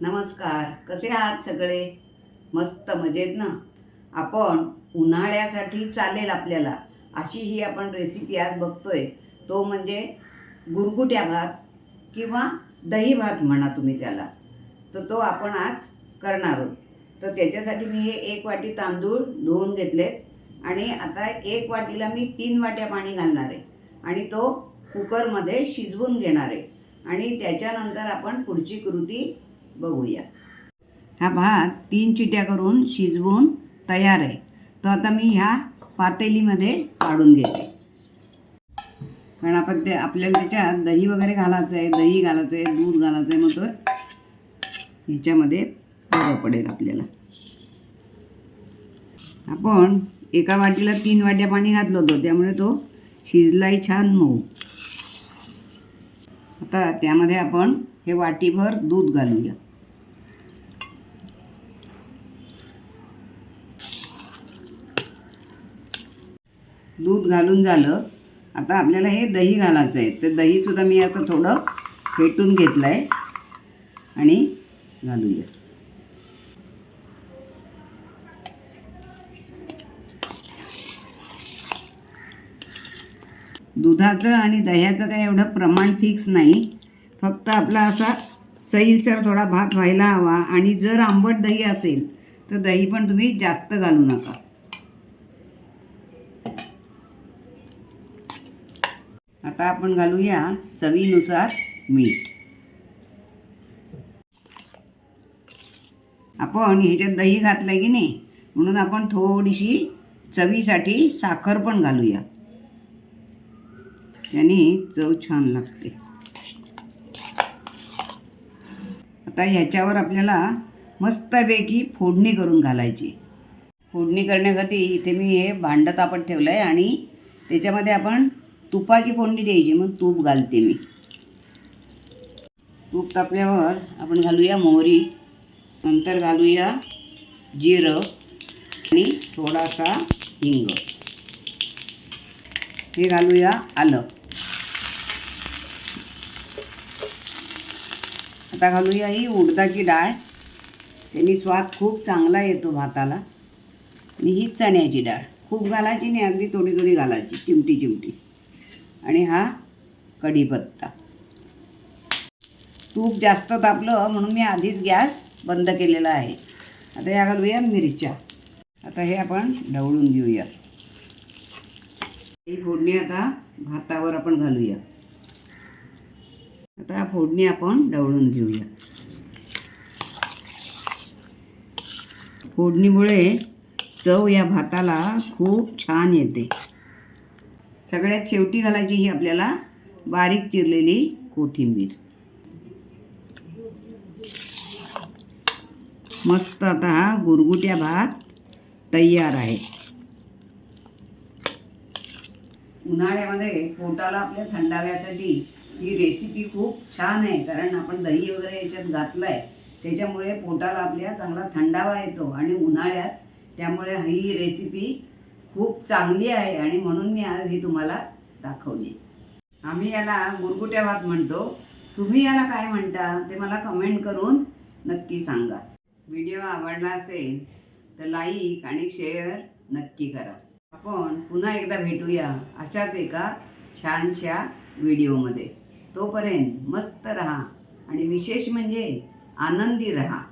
नमस्कार. कसे आहात सगळे? मस्त मजेत ना? आपण उन्हाळ्यासाठी चालेल आपल्याला. अशी ही आपण रेसिपी आज बघतोय. तो म्हणजे गुरगुट्या भात किंवा दही भात म्हणा तुम्ही त्याला. तर तो आपण आज करणार आहोत. तर त्याच्यासाठी मी हे एक वाटी तांदूळ धुवून घेतलेत आणि आता एक वाटीला मी तीन वाट्या पाणी घालणार आहे. आणि तो कुकरमध्ये शिजवून घेणार आहे. आणि त्याच्यानंतर आपण पुढची कृती बघूया. हा भात तीन चिट्या करून शिजवून तयार आहे. तो आता मी ह्या पातेलीमध्ये काढून घेते. कारण आपण ते आपल्याला त्याच्यात दही वगैरे घालायचं आहे दही घालायचं आहे दूध घालायचं आहे मग तो ह्याच्यामध्ये बरं पडेल आपल्याला. आपण एका वाटीला तीन वाट्या पाणी घातलं होतं त्यामुळे तो शिजलाही छान मऊ. आता त्यामध्ये आपण हे वाटीभर दूध घालूया. दूध घालून झालं. आता आपल्याला हे दही घालायचं आहे. तर दहीसुद्धा मी असं थोडं फेटून घेतलं आहे आणि घालूया दुधाचं आणि दह्याचं काही एवढं प्रमाण फिक्स नाही. फक्त आपला असा सैलसर थोडा भात व्हायला हवा. आणि जर आंबट दही असेल तर दही पण तुम्ही जास्त घालू नका. आता आपण घालूया चवीनुसार मीठ. आपण ह्याच्यात दही घातलं की नाही म्हणून आपण थोडीशी चवीसाठी साखर पण घालूया. त्याने चव छान लागते. आता ह्याच्यावर आपल्याला मस्तपैकी फोडणी करून घालायची. फोडणी करण्यासाठी इथे मी हे भांडं तापत ठेवलं आहे आणि त्याच्यामध्ये आपण तुपाची फोडणी द्यायची मग तूप घालते मी. तूप तापल्यावर आपण घालूया मोहरी नंतर घालूया जिरं आणि थोडासा हिंग. हे घालूया आलं. आता घालूया ही उडदाची डाळ. त्यांनी स्वाद खूप चांगला येतो भाताला. आणि ही चण्याची डाळ. खूप घालायची नाही अगदी थोडी थोडी घालायची चिमटी चिमटी आणि हा कढीपत्ता. तूप जास्त तापलं म्हणून मी आधीच गॅस बंद केलेला आहे. आता या घालूया मिरच्या. आता हे आपण ढवळून घेऊया. ही फोडणी आता भातावर आपण घालूया. आता फोडणी आपण ढवळून घेऊया. फोडणीमुळे चव या भाताला खूप छान येते. सगळ्यात शेवटी घालायची ही आपल्याला बारीक चिरलेली कोथिंबीर. मस्त आता हा गुरगुट्या भात तयार आहे. उन्हाळ्यामध्ये पोटाला आपल्या थंडाव्यासाठी ही रेसिपी खूप छान आहे कारण आपण दही वगैरे याच्यात घातलं आहे त्याच्यामुळे पोटाला आपल्या चांगला थंडावा येतो आणि उन्हाळ्यात त्यामुळे ही रेसिपी खूप चांगली आहे आणि म्हणून मी आज ही तुम्हाला दाखवली. आम्ही याला गुरगुट्या भात म्हणतो. तुम्ही याला काय म्हणता ते मला कमेंट करून नक्की सांगा. व्हिडिओ आवडला असेल तर लाईक आणि शेअर नक्की करा. आपण पुन्हा एकदा भेटूया अशाच एका छानशा व्हिडिओमध्ये तोपर्यंत मस्त रहा आणि विशेष म्हणजे आनंदी रहा.